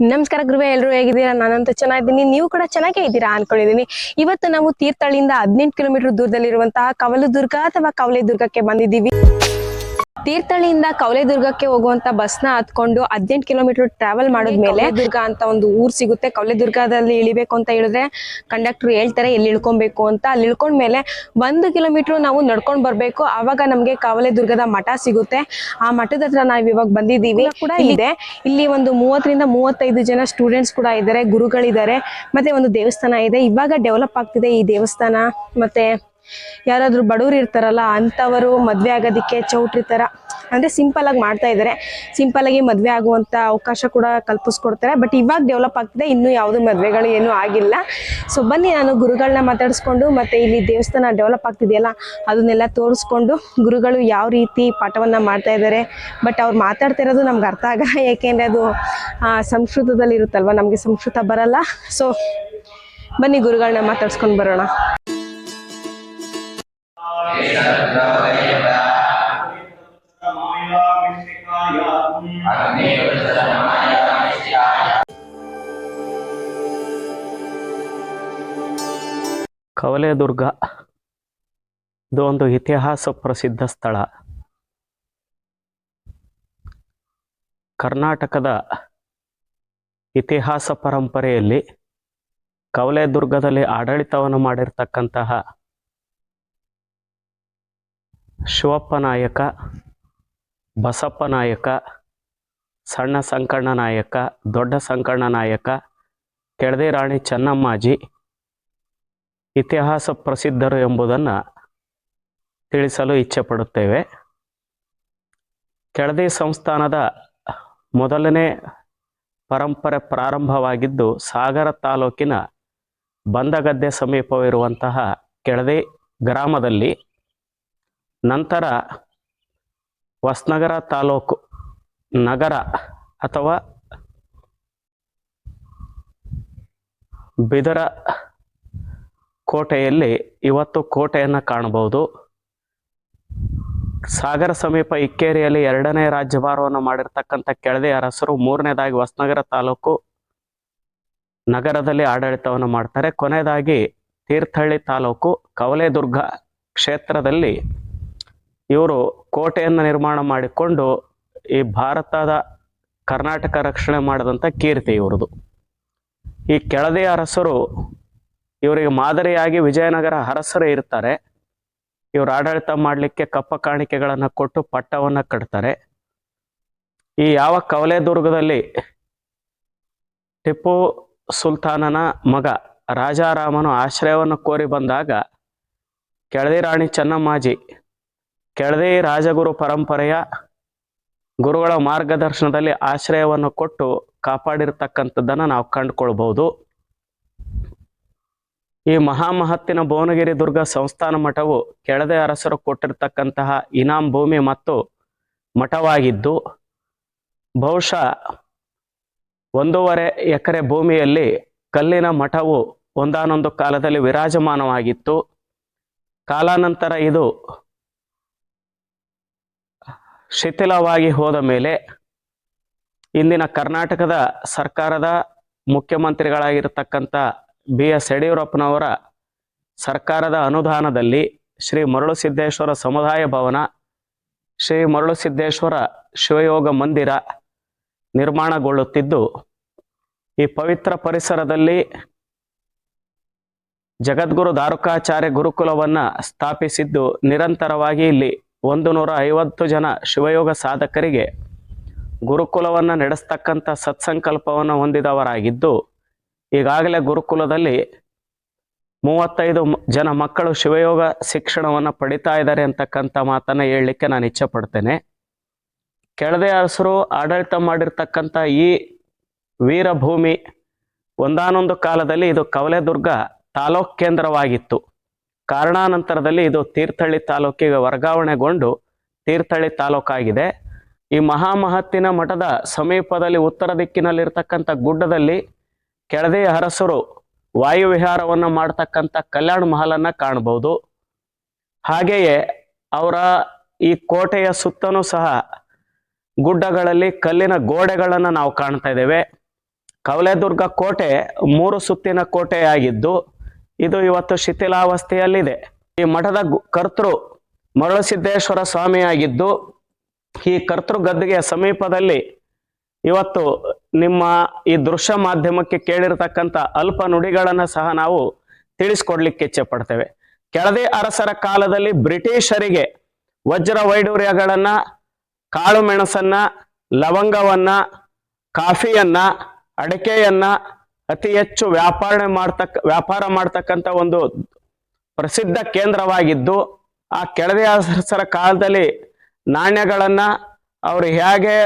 ನಮಸ್ಕಾರ ಗುರುವೆ ಎಲ್ಲರೂ ಹೇಗಿದ್ದೀರಾ? ನಾನಂತೂ ಚೆನ್ನಾಗಿದ್ದೀನಿ. ನೀವು ಕೂಡ ಚೆನ್ನಾಗೇ ಇದ್ದೀರಾ ಅನ್ಕೊಂಡಿದ್ದೀನಿ. ಇವತ್ತು ನಾವು ತೀರ್ಥಹಳ್ಳಿಯಿಂದ ಹದಿನೆಂಟು ಕಿಲೋಮೀಟರ್ ದೂರದಲ್ಲಿರುವಂತಹ ಕವಲದುರ್ಗ ಅಥವಾ ಕವಲೆದುರ್ಗಕ್ಕೆ ಬಂದಿದ್ದೀವಿ. ತೀರ್ಥಹಳ್ಳಿಯಿಂದ ಕವಲೆದುರ್ಗಕ್ಕೆ ಹೋಗುವಂತ ಬಸ್ನ ಹತ್ಕೊಂಡು ಹದಿನೆಂಟು ಕಿಲೋಮೀಟರ್ ಟ್ರಾವೆಲ್ ಮಾಡಿದ್ಮೇಲೆ ದುರ್ಗ ಅಂತ ಒಂದು ಊರ್ ಸಿಗುತ್ತೆ. ಕವಲೆದುರ್ಗದಲ್ಲಿ ಇಳಿಬೇಕು ಅಂತ ಹೇಳಿದ್ರೆ ಕಂಡಕ್ಟರ್ ಹೇಳ್ತಾರೆ ಎಲ್ಲಿ ಇಳ್ಕೊಬೇಕು ಅಂತ. ಅಲ್ಲಿ ಇಳ್ಕೊಂಡ್ಮೇಲೆ ಒಂದು ಕಿಲೋಮೀಟರ್ ನಾವು ನಡ್ಕೊಂಡು ಬರ್ಬೇಕು. ಆವಾಗ ನಮಗೆ ಕವಲೆದುರ್ಗದ ಮಠ ಸಿಗುತ್ತೆ. ಆ ಮಠದ ಹತ್ರ ನಾವ್ ಇವಾಗ ಬಂದಿದ್ದೀವಿ. ಕೂಡ ಇದೆ. ಇಲ್ಲಿ ಒಂದು ಮೂವತ್ತರಿಂದ ಮೂವತ್ತೈದು ಜನ ಸ್ಟೂಡೆಂಟ್ಸ್ ಕೂಡ ಇದ್ದಾರೆ ಗುರುಗಳಿದ್ದಾರೆ. ಮತ್ತೆ ಒಂದು ದೇವಸ್ಥಾನ ಇದೆ. ಇವಾಗ ಡೆವಲಪ್ ಆಗ್ತಿದೆ ಈ ದೇವಸ್ಥಾನ. ಮತ್ತೆ ಯಾರಾದ್ರೂ ಬಡವರು ಇರ್ತಾರಲ್ಲ ಅಂಥವರು ಮದ್ವೆ ಆಗೋದಕ್ಕೆ ಚೌಟ್ರಿ ತರ. ಅಂದ್ರೆ ಸಿಂಪಲ್ ಆಗಿ ಮಾಡ್ತಾ ಇದ್ದಾರೆ ಸಿಂಪಲ್ ಆಗಿ ಮದ್ವೆ ಆಗುವಂತ ಅವಕಾಶ ಕೂಡ ಕಲ್ಪಿಸ್ಕೊಡ್ತಾರೆ. ಬಟ್ ಇವಾಗ ಡೆವಲಪ್ ಆಗ್ತಿದೆ, ಇನ್ನೂ ಯಾವ್ದು ಮದ್ವೆಗಳು ಏನೂ ಆಗಿಲ್ಲ. ಸೊ ಬನ್ನಿ ನಾನು ಗುರುಗಳನ್ನ ಮಾತಾಡಿಸ್ಕೊಂಡು ಮತ್ತೆ ಇಲ್ಲಿ ದೇವಸ್ಥಾನ ಡೆವಲಪ್ ಆಗ್ತಿದೆಯಲ್ಲ, ಅದನ್ನೆಲ್ಲ ತೋರಿಸ್ಕೊಂಡು ಗುರುಗಳು ಯಾವ ರೀತಿ ಪಾಠವನ್ನು ಮಾಡ್ತಾ ಇದ್ದಾರೆ ಬಟ್ ಅವ್ರು ಮಾತಾಡ್ತಾ ಇರೋದು ನಮ್ಗೆ ಅರ್ಥ ಆಗಲ್ಲ. ಯಾಕೆಂದ್ರೆ ಅದು ಸಂಸ್ಕೃತದಲ್ಲಿ ಇರುತ್ತಲ್ವ ನಮಗೆ ಸಂಸ್ಕೃತ ಬರಲ್ಲ. ಸೊ ಬನ್ನಿ ಗುರುಗಳನ್ನ ಮಾತಾಡ್ಸ್ಕೊಂಡು ಬರೋಣ. ಕವಲೆದುರ್ಗ. ಇದು ಒಂದು ಇತಿಹಾಸ ಪ್ರಸಿದ್ಧ ಸ್ಥಳ. ಕರ್ನಾಟಕದ ಇತಿಹಾಸ ಪರಂಪರೆಯಲ್ಲಿ ಕವಲೆದುರ್ಗದಲ್ಲಿ ಆಡಳಿತವನ್ನು ಮಾಡಿರ್ತಕ್ಕಂತಹ ಶಿವಪ್ಪ ನಾಯಕ, ಬಸಪ್ಪ ನಾಯಕ, ಸಣ್ಣ ಸಂಕಣ್ಣ ನಾಯಕ, ದೊಡ್ಡ ಸಂಕಣ್ಣ ನಾಯಕ, ಕೆಳದಿ ರಾಣಿ ಚೆನ್ನಮ್ಮಾಜಿ ಇತಿಹಾಸ ಪ್ರಸಿದ್ಧರು ಎಂಬುದನ್ನು ತಿಳಿಸಲು ಇಚ್ಛೆಪಡುತ್ತೇವೆ. ಕೆಳದಿ ಸಂಸ್ಥಾನದ ಮೊದಲನೇ ಪರಂಪರೆ ಪ್ರಾರಂಭವಾಗಿದ್ದು ಸಾಗರ ತಾಲೂಕಿನ ಬಂದಗದ್ದೆ ಸಮೀಪವಿರುವಂತಹ ಕೆಳದಿ ಗ್ರಾಮದಲ್ಲಿ ನಂತರ ಹೊಸನಗರ ತಾಲೂಕು ನಗರ ಅಥವಾ ಬಿದರ ಕೋಟೆಯಲ್ಲಿ ಇವತ್ತು ಕೋಟೆಯನ್ನು ಕಾಣಬಹುದು. ಸಾಗರ ಸಮೀಪ ಇಕ್ಕೇರಿಯಲ್ಲಿ ಎರಡನೇ ರಾಜ್ಯಭಾರವನ್ನು ಮಾಡಿರ್ತಕ್ಕಂಥ ಕೆಳದಿ ಅರಸರು, ಮೂರನೇದಾಗಿ ಹೊಸನಗರ ತಾಲೂಕು ನಗರದಲ್ಲಿ ಆಡಳಿತವನ್ನು ಮಾಡ್ತಾರೆ. ಕೊನೆಯದಾಗಿ ತೀರ್ಥಹಳ್ಳಿ ತಾಲೂಕು ಕವಲೆದುರ್ಗ ಕ್ಷೇತ್ರದಲ್ಲಿ ಇವರು ಕೋಟೆಯನ್ನು ನಿರ್ಮಾಣ ಮಾಡಿಕೊಂಡು ಈ ಭಾರತದ ಕರ್ನಾಟಕ ರಕ್ಷಣೆ ಮಾಡಿದಂಥ ಕೀರ್ತಿ ಇವರದು ಈ ಕೆಳದಿ ಅರಸರು ಇವರಿಗೆ ಮಾದರಿಯಾಗಿ ವಿಜಯನಗರ ಅರಸರೇ ಇರ್ತಾರೆ. ಇವರು ಆಡಳಿತ ಮಾಡಲಿಕ್ಕೆ ಕಪ್ಪ ಕಾಣಿಕೆಗಳನ್ನು ಕೊಟ್ಟು ಪಟ್ಟವನ್ನು ಕಟ್ತಾರೆ. ಈ ಯಾವ ಕವಲೆದುರ್ಗದಲ್ಲಿ ಟಿಪ್ಪು ಸುಲ್ತಾನನ ಮಗ ರಾಜಾರಾಮನು ಆಶ್ರಯವನ್ನು ಕೋರಿ ಬಂದಾಗ ಕೆಳದಿ ರಾಣಿ ಚೆನ್ನಮ್ಮಾಜಿ ಕೆಳದಿ ರಾಜಗುರು ಪರಂಪರೆಯ ಗುರುಗಳ ಮಾರ್ಗದರ್ಶನದಲ್ಲಿ ಆಶ್ರಯವನ್ನು ಕೊಟ್ಟು ಕಾಪಾಡಿರ್ತಕ್ಕಂಥದ್ದನ್ನು ನಾವು ಕಂಡುಕೊಳ್ಬಹುದು. ಈ ಮಹಾಮಹತ್ತಿನ ಭುವನಗಿರಿ ದುರ್ಗ ಸಂಸ್ಥಾನ ಮಠವು ಕೆಳದೆ ಅರಸರು ಕೊಟ್ಟಿರ್ತಕ್ಕಂತಹ ಇನಾಂ ಭೂಮಿ ಮತ್ತು ಮಠವಾಗಿದ್ದು, ಬಹುಶಃ ಒಂದೂವರೆ ಎಕರೆ ಭೂಮಿಯಲ್ಲಿ ಕಲ್ಲಿನ ಮಠವು ಒಂದಾನೊಂದು ಕಾಲದಲ್ಲಿ ವಿರಾಜಮಾನವಾಗಿತ್ತು. ಕಾಲಾನಂತರ ಇದು ಶಿಥಿಲವಾಗಿ ಹೋದ ಮೇಲೆ ಇಂದಿನ ಕರ್ನಾಟಕದ ಸರ್ಕಾರದ ಮುಖ್ಯಮಂತ್ರಿಗಳಾಗಿರ್ತಕ್ಕಂಥ ಬಿ ಎಸ್ ಯಡಿಯೂರಪ್ಪನವರ ಸರ್ಕಾರದ ಅನುದಾನದಲ್ಲಿ ಶ್ರೀ ಮರಳುಸಿದ್ದೇಶ್ವರ ಸಮುದಾಯ ಭವನ, ಶ್ರೀ ಮರಳುಸಿದ್ದೇಶ್ವರ ಶಿವಯೋಗ ಮಂದಿರ ನಿರ್ಮಾಣಗೊಳ್ಳುತ್ತಿದ್ದು, ಈ ಪವಿತ್ರ ಪರಿಸರದಲ್ಲಿ ಜಗದ್ಗುರು ದಾರುಕಾಚಾರ್ಯ ಗುರುಕುಲವನ್ನು ಸ್ಥಾಪಿಸಿದ್ದು ನಿರಂತರವಾಗಿ ಇಲ್ಲಿ ಒಂದು ನೂರ ಐವತ್ತು ಜನ ಶಿವಯೋಗ ಸಾಧಕರಿಗೆ ಗುರುಕುಲವನ್ನು ನಡೆಸ್ತಕ್ಕಂಥ ಸತ್ಸಂಕಲ್ಪವನ್ನು ಹೊಂದಿದವರಾಗಿದ್ದು, ಈಗಾಗಲೇ ಗುರುಕುಲದಲ್ಲಿ ಮೂವತ್ತೈದು ಜನ ಮಕ್ಕಳು ಶಿವಯೋಗ ಶಿಕ್ಷಣವನ್ನು ಪಡಿತಾ ಇದ್ದಾರೆ ಅಂತಕ್ಕಂಥ ಮಾತನ್ನು ಹೇಳಲಿಕ್ಕೆ ನಾನು ಇಚ್ಛೆ ಪಡ್ತೇನೆ ಕೆಳದೆ ಅರಸರು ಆಡಳಿತ ಮಾಡಿರ್ತಕ್ಕಂಥ ಈ ವೀರಭೂಮಿ, ಒಂದಾನೊಂದು ಕಾಲದಲ್ಲಿ ಇದು ಕವಲೆದುರ್ಗ ತಾಲೂಕ್ ಕೇಂದ್ರವಾಗಿತ್ತು. ಕಾರಣಾನಂತರದಲ್ಲಿ ಇದು ತೀರ್ಥಹಳ್ಳಿ ತಾಲೂಕಿಗೆ ವರ್ಗಾವಣೆಗೊಂಡು ತೀರ್ಥಹಳ್ಳಿ ತಾಲೂಕಾಗಿದೆ ಈ ಮಹಾಮಹತ್ತಿನ ಮಠದ ಸಮೀಪದಲ್ಲಿ ಉತ್ತರ ದಿಕ್ಕಿನಲ್ಲಿರ್ತಕ್ಕಂಥ ಗುಡ್ಡದಲ್ಲಿ ಕೆಳದಿ ಅರಸರು ವಾಯುವಿಹಾರವನ್ನು ಮಾಡ್ತಕ್ಕಂಥ ಕಲ್ಯಾಣ ಮಹಲನ್ನು ಕಾಣಬಹುದು. ಹಾಗೆಯೇ ಅವರ ಈ ಕೋಟೆಯ ಸುತ್ತನೂ ಸಹ ಗುಡ್ಡಗಳಲ್ಲಿ ಕಲ್ಲಿನ ಗೋಡೆಗಳನ್ನು ನಾವು ಕಾಣ್ತಾ ಇದ್ದೇವೆ. ಕವಲೆದುರ್ಗ ಕೋಟೆ ಮೂರು ಸುತ್ತಿನ ಕೋಟೆಯಾಗಿದ್ದು ಇದು ಇವತ್ತು ಶಿಥಿಲಾವಸ್ಥೆಯಲ್ಲಿದೆ. ಈ ಮಠದ ಕರ್ತೃ ಮರಳಸಿದ್ದೇಶ್ವರ ಸ್ವಾಮಿಯಾಗಿದ್ದು, ಈ ಕರ್ತೃ ಗದ್ದಿಗೆಯ ಸಮೀಪದಲ್ಲಿ ಇವತ್ತು ನಿಮ್ಮ ಈ ದೃಶ್ಯ ಮಾಧ್ಯಮಕ್ಕೆ ಕೇಳಿರ್ತಕ್ಕಂಥ ಅಲ್ಪ ನುಡಿಗಳನ್ನು ಸಹ ನಾವು ತಿಳಿಸ್ಕೊಡ್ಲಿಕ್ಕೆ ಇಚ್ಛೆ ಪಡ್ತೇವೆ. ಕೆಳದಿ ಅರಸರ ಕಾಲದಲ್ಲಿ ಬ್ರಿಟಿಷರಿಗೆ ವಜ್ರ ವೈಡೂರ್ಯಗಳನ್ನು ಕಾಳು ಮೆಣಸನ್ನು, ಲವಂಗವನ್ನ, ಕಾಫಿಯನ್ನ, ಅಡಿಕೆಯನ್ನ ಅತಿ ಹೆಚ್ಚು ವ್ಯಾಪಾರ ಮಾಡ್ತಕ್ಕ, ವ್ಯಾಪಾರ ಮಾಡ್ತಕ್ಕಂಥ ಒಂದು ಪ್ರಸಿದ್ಧ ಕೇಂದ್ರವಾಗಿದ್ದು, ಆ ಕೆಳದಿ ಅರಸರ ಕಾಲದಲ್ಲಿ ನಾಣ್ಯಗಳನ್ನ ಅವರು ಹೇಗೆ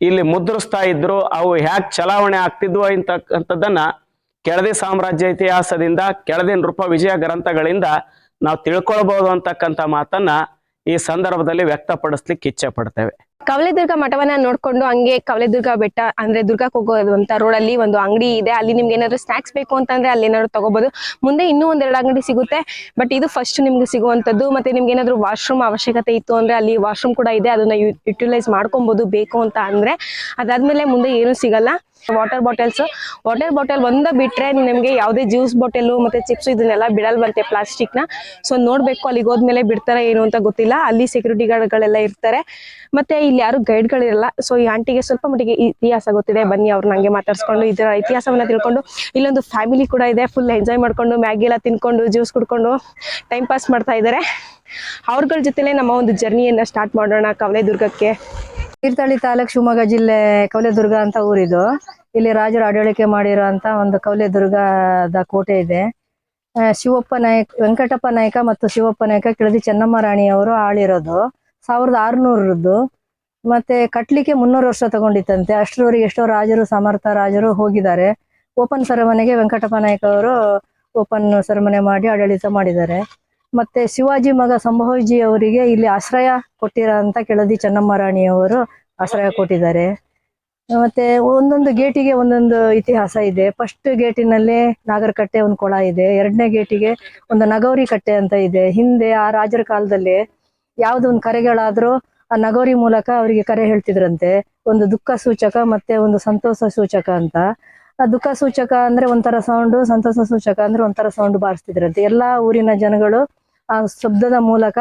ಇಲ್ಲಿ ಮುದ್ರಿಸ್ತಾ ಇದ್ರು, ಅವು ಹೇಗೆ ಚಲಾವಣೆ ಆಗ್ತಿದ್ವು ಅಂತಕ್ಕಂಥದ್ದನ್ನ ಕೆಳದಿ ಸಾಮ್ರಾಜ್ಯ ಇತಿಹಾಸದಿಂದ, ಕೆಳದಿ ನೃಪ ವಿಜಯ ಗ್ರಂಥಗಳಿಂದ ನಾವು ತಿಳ್ಕೊಳ್ಬಹುದು ಅಂತಕ್ಕಂಥ ಮಾತನ್ನ ಈ ಸಂದರ್ಭದಲ್ಲಿ ವ್ಯಕ್ತಪಡಿಸ್ಲಿಕ್ಕೆ ಇಚ್ಛೆ ಪಡ್ತೇವೆ. ಕವಲೆದುರ್ಗ ಮಠವನ್ನ ನೋಡ್ಕೊಂಡು ಹಂಗೆ ಕವಲೆದುರ್ಗ ಬೆಟ್ಟ, ಅಂದ್ರೆ ದುರ್ಗಕ್ಕೆ ಹೋಗೋದಂತ ರೋಡ್ ಅಲ್ಲಿ ಒಂದು ಅಂಗಡಿ ಇದೆ. ಅಲ್ಲಿ ನಿಮ್ಗೆ ಏನಾದ್ರು ಸ್ನಾಕ್ಸ್ ಬೇಕು ಅಂತಂದ್ರೆ ಅಲ್ಲಿ ಏನಾದ್ರು ತಗೋಬಹುದು ಮುಂದೆ ಇನ್ನೂ ಒಂದೆರಡು ಅಂಗಡಿ ಸಿಗುತ್ತೆ. ಬಟ್ ಇದು ಫಸ್ಟ್ ನಿಮ್ಗೆ ಸಿಗುವಂತದ್ದು. ಮತ್ತೆ ನಿಮ್ಗೆ ಏನಾದ್ರು ವಾಶ್ರೂಮ್ ಅವಶ್ಯಕತೆ ಇತ್ತು ಅಂದ್ರೆ ಅಲ್ಲಿ ವಾಶ್ರೂಮ್ ಕೂಡ ಇದೆ. ಅದನ್ನ ಯುಟಿಲೈಸ್ ಮಾಡ್ಕೊಬಹುದು ಬೇಕು ಅಂತ ಅಂದ್ರೆ. ಅದಾದ್ಮೇಲೆ ಮುಂದೆ ಏನು ಸಿಗಲ್ಲ. ವಾಟರ್ ಬಾಟಲ್ಸ್ ವಾಟರ್ ಬಾಟಲ್ ಒಂದ ಬಿಟ್ರೆ ನಿಮ್ಗೆ ಯಾವುದೇ ಜ್ಯೂಸ್ ಬಾಟಲ್ ಮತ್ತೆ ಚಿಪ್ಸ್ ಇದನ್ನೆಲ್ಲ ಬಿಡಲ್ವಂತೆ ಪ್ಲಾಸ್ಟಿಕ್ನ. ಸೊ ನೋಡ್ಬೇಕು ಅಲ್ಲಿಗೆ ಹೋದ್ಮೇಲೆ ಬಿಡ್ತಾರ ಏನು ಅಂತ ಗೊತ್ತಿಲ್ಲ. ಅಲ್ಲಿ ಸೆಕ್ಯೂರಿಟಿ ಗಾರ್ಡ್ಗಳೆಲ್ಲ ಇರ್ತಾರೆ. ಮತ್ತೆ ಇಲ್ಲಿ ಯಾರು ಗೈಡ್ಗಳಿರಲ್ಲ ಸೊ ಈ ಆಂಟಿಗೆ ಸ್ವಲ್ಪ ಮಟ್ಟಿಗೆ ಇತಿಹಾಸ ಗೊತ್ತಿದೆ. ಬನ್ನಿ ಅವ್ರನ್ನ ನಂಗೆ ಮಾತಾಡ್ಸ್ಕೊಂಡು ಇದರ ಇತಿಹಾಸವನ್ನ ತಿಳ್ಕೊಂಡು. ಇಲ್ಲೊಂದು ಫ್ಯಾಮಿಲಿ ಕೂಡ ಇದೆ ಫುಲ್ ಎಂಜಾಯ್ ಮಾಡ್ಕೊಂಡು ಮ್ಯಾಗಿ ಎಲ್ಲ ತಿನ್ಕೊಂಡು ಜ್ಯೂಸ್ ಕುಡ್ಕೊಂಡು ಟೈಮ್ ಪಾಸ್ ಮಾಡ್ತಾ ಇದ್ದಾರೆ ಅವ್ರಗಳ ಜೊತೆಲೆ ನಮ್ಮ ಒಂದು ಜರ್ನಿಯನ್ನ ಸ್ಟಾರ್ಟ್ ಮಾಡೋಣ ಕವಲೆದುರ್ಗಕ್ಕೆ. ತೀರ್ಥಹಳ್ಳಿ ತಾಲೂಕ್ ಶಿವಮೊಗ್ಗ ಜಿಲ್ಲೆ ಕವಲೆದುರ್ಗ ಅಂತ ಊರಿದು. ಇಲ್ಲಿ ರಾಜರು ಆಡಳಿಕೆ ಮಾಡಿರೋ ಅಂತ ಒಂದು ಕವಲೆದುರ್ಗದ ಕೋಟೆ ಇದೆ. ಶಿವಪ್ಪ ನಾಯಕ್, ವೆಂಕಟಪ್ಪ ನಾಯಕ ಮತ್ತು ಶಿವಪ್ಪ ನಾಯಕ ಕೆಳದಿ ಚೆನ್ನಮ್ಮ ರಾಣಿಯವರು ಆಳಿರೋದು. ಸಾವಿರದ ಆರುನೂರದ್ದು ಮತ್ತೆ ಕಟ್ಲಿಕ್ಕೆ ಮುನ್ನೂರು ವರ್ಷ ತಗೊಂಡಿತ್ತಂತೆ. ಅಷ್ಟರವರೆಗೆ ಎಷ್ಟೋ ರಾಜರು, ಸಮರ್ಥ ರಾಜರು ಹೋಗಿದ್ದಾರೆ. ಓಪನ್ ಸೆರೆಮನೆಗೆ ವೆಂಕಟಪ್ಪ ನಾಯಕ ಅವರು ಓಪನ್ ಸೆರೆಮನೆ ಮಾಡಿ ಆಡಳಿತ ಮಾಡಿದ್ದಾರೆ. ಮತ್ತೆ ಶಿವಾಜಿ ಮಗ ಸಂಭೋಜಿ ಅವರಿಗೆ ಇಲ್ಲಿ ಆಶ್ರಯ ಕೊಟ್ಟಿರ ಅಂತ ಕೆಳದಿ ಚೆನ್ನಮ್ಮ ರಾಣಿಯವರು ಆಶ್ರಯ ಕೊಟ್ಟಿದ್ದಾರೆ. ಮತ್ತೆ ಒಂದೊಂದು ಗೇಟಿಗೆ ಒಂದೊಂದು ಇತಿಹಾಸ ಇದೆ. ಫಸ್ಟ್ ಗೇಟಿನಲ್ಲಿ ನಾಗರಕಟ್ಟೆ ಒಂದು ಕೊಳ ಇದೆ. ಎರಡನೇ ಗೇಟಿಗೆ ಒಂದು ನಗೌರಿ ಕಟ್ಟೆ ಅಂತ ಇದೆ. ಹಿಂದೆ ಆ ರಾಜರ ಕಾಲದಲ್ಲಿ ಯಾವುದೋ ಕರೆಗಳಾದ್ರೂ ಆ ನಗೌರಿ ಮೂಲಕ ಅವರಿಗೆ ಕರೆ ಹೇಳ್ತಿದ್ರಂತೆ. ಒಂದು ದುಃಖ ಸೂಚಕ ಮತ್ತೆ ಒಂದು ಸಂತೋಷ ಸೂಚಕ ಅಂತ. ಆ ದುಃಖ ಸೂಚಕ ಅಂದ್ರೆ ಒಂಥರ ಸೌಂಡ್ ಸಂತೋಷ ಸೂಚಕ ಅಂದ್ರೆ ಒಂಥರ ಸೌಂಡ್ ಬಾರಿಸ್ತಿದ್ರಂತೆ. ಎಲ್ಲಾ ಊರಿನ ಜನಗಳು ಆ ಶಬ್ದದ ಮೂಲಕ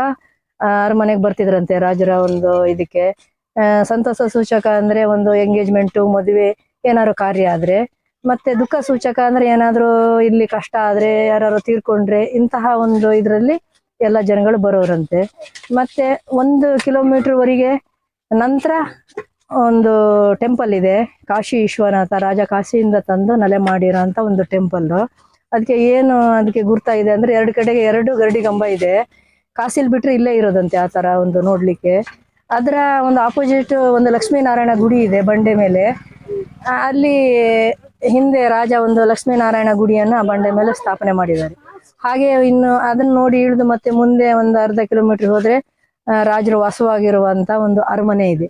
ಅರಮನೆಗೆ ಬರ್ತಿದ್ರಂತೆ ರಾಜರ ಒಂದು ಇದಕ್ಕೆ. ಸಂತೋಷ ಸೂಚಕ ಅಂದ್ರೆ ಒಂದು ಎಂಗೇಜ್ಮೆಂಟ್ ಮದುವೆ, ಏನಾದ್ರು ಕಾರ್ಯ ಆದ್ರೆ. ಮತ್ತೆ ದುಃಖ ಸೂಚಕ ಅಂದ್ರೆ ಏನಾದ್ರು ಇಲ್ಲಿ ಕಷ್ಟ ಆದ್ರೆ ಯಾರು ತೀರ್ಕೊಂಡ್ರೆ ಇಂತಹ ಒಂದು ಇದ್ರಲ್ಲಿ ಎಲ್ಲ ಜನಗಳು ಬರೋರಂತೆ. ಮತ್ತೆ ಒಂದು ಕಿಲೋಮೀಟರ್ ವರೆಗೆ ನಂತರ ಒಂದು ಟೆಂಪಲ್ ಇದೆ. ಕಾಶಿ ವಿಶ್ವನಾಥ, ರಾಜ ಕಾಶಿಯಿಂದ ತಂದು ನೆಲೆ ಮಾಡಿರೋ ಅಂತ ಒಂದು ಟೆಂಪಲ್ ಅದಕ್ಕೆ ಏನು ಅದಕ್ಕೆ ಗುರ್ತಾ ಇದೆ ಅಂದ್ರೆ ಎರಡು ಕಡೆಗೆ ಎರಡು ಗರಡಿ ಕಂಬ ಇದೆ. ಕಾಸಿಲ್ ಬಿಟ್ರೆ ಇಲ್ಲೇ ಇರೋದಂತೆ ಆ ತರ ಒಂದು ನೋಡ್ಲಿಕ್ಕೆ. ಅದರ ಒಂದು ಆಪೋಸಿಟ್ ಒಂದು ಲಕ್ಷ್ಮೀನಾರಾಯಣ ಗುಡಿ ಇದೆ ಬಂಡೆ ಮೇಲೆ. ಅಲ್ಲಿ ಹಿಂದೆ ರಾಜ ಒಂದು ಲಕ್ಷ್ಮೀನಾರಾಯಣ ಗುಡಿಯನ್ನ ಬಂಡೆ ಮೇಲೆ ಸ್ಥಾಪನೆ ಮಾಡಿದ್ದಾರೆ. ಹಾಗೆ ಇನ್ನು ಅದನ್ನ ನೋಡಿ ಇಳಿದು ಮತ್ತೆ ಮುಂದೆ ಒಂದು ಅರ್ಧ ಕಿಲೋಮೀಟರ್ ಹೋದ್ರೆ ರಾಜರು ವಾಸವಾಗಿರುವಂತ ಒಂದು ಅರಮನೆ ಇದೆ.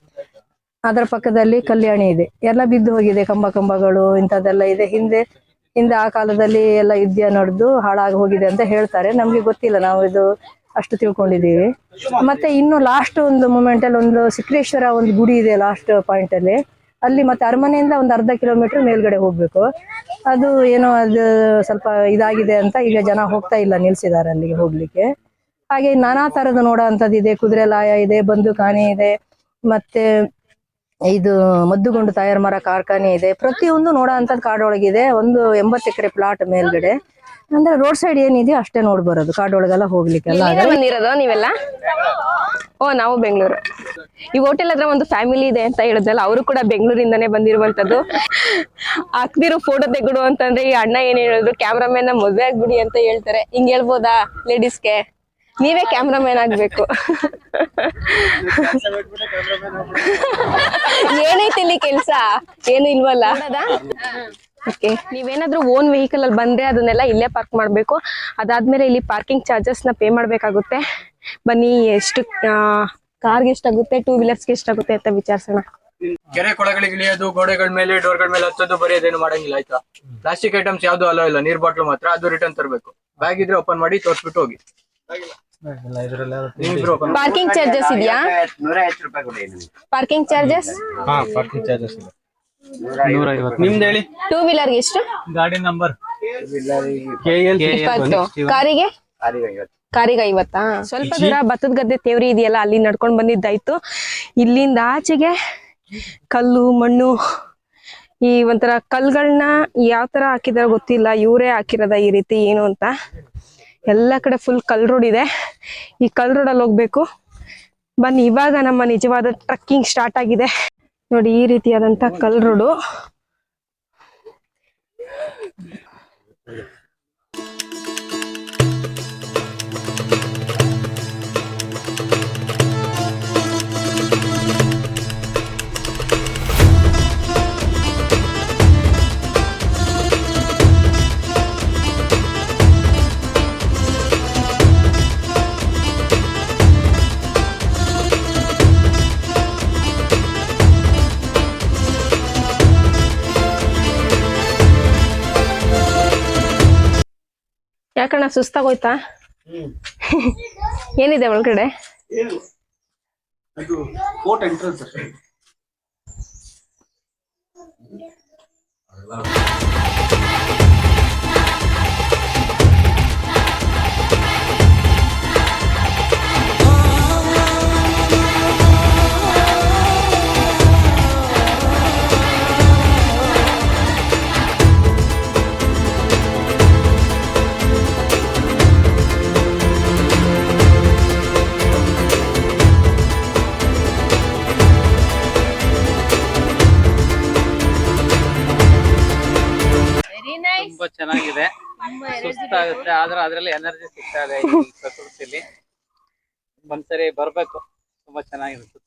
ಅದರ ಪಕ್ಕದಲ್ಲಿ ಕಲ್ಯಾಣಿ ಇದೆ. ಎಲ್ಲ ಬಿದ್ದು ಹೋಗಿದೆ, ಕಂಬ ಕಂಬಗಳು, ಇಂಥದ್ದೆಲ್ಲ ಇದೆ. ಹಿಂದೆ ಹಿಂದೆ ಆ ಕಾಲದಲ್ಲಿ ಎಲ್ಲ ಯುದ್ಧ ನಡೆದು ಹಾಳಾಗಿ ಹೋಗಿದೆ ಅಂತ ಹೇಳ್ತಾರೆ. ನಮ್ಗೆ ಗೊತ್ತಿಲ್ಲ, ನಾವು ಇದು ಅಷ್ಟು ತಿಳ್ಕೊಂಡಿದ್ದೀವಿ. ಮತ್ತೆ ಇನ್ನು ಲಾಸ್ಟ್ ಒಂದು ಮೂಮೆಂಟ್ ಅಲ್ಲಿ ಒಂದು ಸಿಕ್ರೇಶ್ವರ ಒಂದು ಗುಡಿ ಇದೆ ಲಾಸ್ಟ್ ಪಾಯಿಂಟ್ ಅಲ್ಲಿ. ಅಲ್ಲಿ ಮತ್ತೆ ಅರಮನೆಯಿಂದ ಒಂದು ಅರ್ಧ ಕಿಲೋಮೀಟರ್ ಮೇಲ್ಗಡೆ ಹೋಗ್ಬೇಕು. ಅದು ಏನೋ ಅದು ಸ್ವಲ್ಪ ಇದಾಗಿದೆ ಅಂತ ಈಗ ಜನ ಹೋಗ್ತಾ ಇಲ್ಲ, ನಿಲ್ಸಿದ್ದಾರೆ ಅಲ್ಲಿಗೆ ಹೋಗ್ಲಿಕ್ಕೆ. ಹಾಗೆ ನಾನಾ ತರದ ನೋಡೋ ಇದೆ, ಕುದುರೆ ಲಾಯ ಇದೆ ಬಂದೂಕಾನೆ ಇದೆ, ಮತ್ತೆ ಇದು ಮದ್ದುಗುಂಡು ತಯಾರು ಮರ ಕಾರ್ಖಾನೆ ಇದೆ. ಪ್ರತಿಯೊಂದು ನೋಡೋ ಅಂಥದ್ದು ಕಾಡೊಳಗಿದೆ, ಒಂದು ಎಂಬತ್ತು ಎಕರೆ ಪ್ಲಾಟ್ ಮೇಲ್ಗಡೆ. ಅಂದ್ರೆ ರೋಡ್ ಸೈಡ್ ಏನಿದೆಯೋ ಅಷ್ಟೇ ನೋಡ್ ಬರೋದು ಕಾಡೊಳಗೆಲ್ಲ ಹೋಗ್ಲಿಕ್ಕೆ ಬಂದಿರೋದು ನೀವೆಲ್ಲ? ಓ ನಾವು ಬೆಂಗಳೂರು. ಈ ಹೋಟೆಲ್ ಹತ್ರ ಒಂದು ಫ್ಯಾಮಿಲಿ ಇದೆ ಅಂತ ಹೇಳಿದ್ರಲ್ಲ ಅವರು ಕೂಡ ಬೆಂಗಳೂರಿಂದಾನೇ ಬಂದಿರುವಂತದ್ದು. ಹಾಕ್ದಿರೋ ಫೋಟೋ ತೆಗಡು ಅಂತಂದ್ರೆ ಈ ಅಣ್ಣ ಏನ್ ಹೇಳಿದ್ರು ಕ್ಯಾಮ್ರಾಮನ್ ಮದ್ವೆ ಆಗ್ಬಿಡಿ ಅಂತ ಹೇಳ್ತಾರೆ. ಹಿಂಗ್ ಹೇಳ್ಬೋದಾ ಲೇಡೀಸ್ಗೆ ನೀವೇ ಕ್ಯಾಮ್ರಾಮನ್ ಆಗ್ಬೇಕು. ಏನೈತಿ ಇಲ್ಲಿ ಕೆಲ್ಸ? ಏನು ಇಲ್ವಲ್ಲ? ಓಕೆ ನೀವೇನಾದ್ರೂ ಓನ್ ವೆಹಿಕಲ್ ಅಲ್ಲಿ ಬಂದ್ರೆ ಅದನ್ನೆಲ್ಲ ಇಲ್ಲೇ ಪಾರ್ಕ್ ಮಾಡ್ಬೇಕು. ಅದಾದ್ಮೇಲೆ ಇಲ್ಲಿ ಪಾರ್ಕಿಂಗ್ ಚಾರ್ಜಸ್ನ ಪೇ ಮಾಡ್ಬೇಕಾಗುತ್ತೆ. ಬನ್ನಿ ಎಷ್ಟು ಕಾರ್ಗೆ ಎಷ್ಟಾಗುತ್ತೆ ಟೂ ವೀಲರ್ಸ್ಗೆ ಎಷ್ಟಾಗುತ್ತೆ ಅಂತ ವಿಚಾರಿಸೋಣ. ಕೆರೆ ಕೊಳಗಳಿಗೆ ಇಳಿಯೋದು ಗೋಡೆಗಳ ಮೇಲೆ ಡೋರ್ಗಳ ಮೇಲೆ ಹತ್ತೋದು ಬರೆಯೋದೇನು ಮಾಡಂಗಿಲ್ಲ ಆಯ್ತಾ? ಪ್ಲಾಸ್ಟಿಕ್ ಐಟಮ್ಸ್ ಯಾವ್ದು ಅಲೋ ಇಲ್ಲ ನೀರ್ ಬಾಟ್ಲು ಮಾತ್ರ ಅದು ರಿಟರ್ನ್ ತರಬೇಕು. ಬ್ಯಾಗ್ ಇದ್ರೆ ಓಪನ್ ಮಾಡಿ ತೋರಿಸ್ಬಿಟ್ಟು ಹೋಗಿ. ಪಾರ್ಕಿಂಗ್ ಚಾರ್ಜಸ್ ಇದೆಯಾ? ಪಾರ್ಕಿಂಗ್ ಚಾರ್ಜಸ್ ಹಾ ಪಾರ್ಕಿಂಗ್ ಚಾರ್ಜಸ್ ಇದೆ. ನಿಮ್ದು ಹೇಳಿ? ಟೂ ವೀಲರ್ಗೆ ಎಷ್ಟು? ಗಾಡಿ ನಂಬರ್ ಕೆ ಎಲ್ ಇಪ್ಪತ್ತು. ಕಾರಿಗೆ? ಕಾರಿಗೆ ಐವತ್ತಾ. ಸ್ವಲ್ಪ ದೂರ ಭತ್ತದ ಗದ್ದೆ ತೇವ್ರಿ ಇದೆಯಲ್ಲ ಅಲ್ಲಿ ನಡ್ಕೊಂಡ್ ಬಂದಿದ್ದಾಯ್ತು. ಇಲ್ಲಿಂದ ಆಚೆಗೆ ಕಲ್ಲು ಮಣ್ಣು ಈ ಒಂಥರ ಕಲ್ಗಳನ್ನ ಯಾವ ತರ ಹಾಕಿದಾರ ಗೊತ್ತಿಲ್ಲ. ಇವರೇ ಹಾಕಿರೋದ ಈ ರೀತಿ ಏನು ಅಂತ. ಎಲ್ಲ ಕಡೆ ಫುಲ್ ಕಲ್ ರೋಡ್ ಇದೆ. ಈ ಕಲ್ ರೋಡಲ್ಲಿ ಹೋಗ್ಬೇಕು. ಬನ್ನಿ ಇವಾಗ ನಮ್ಮ ನಿಜವಾದ ಟ್ರಕ್ಕಿಂಗ್ ಸ್ಟಾರ್ಟ್ ಆಗಿದೆ. ನೋಡಿ ಈ ರೀತಿಯಾದಂತ ಕಲ್ ಯಾಕಣ್ಣ ಸುಸ್ತಾಗೋಯ್ತಾ? ಏನಿದೆ ಒಳಗಡೆ? ತುಂಬಾ ಚೆನ್ನಾಗಿದೆ. ಸುಸ್ತಾಗುತ್ತೆ. ಆದ್ರೆ ಅದ್ರಲ್ಲಿ ಎನರ್ಜಿ ಸಿಗ್ತಾ ಇದೆ ಪ್ರಕೃತಿಲಿ. ಒಂದ್ಸರಿ ಬರ್ಬೇಕು. ತುಂಬಾ ಚೆನ್ನಾಗಿರುತ್ತೆ.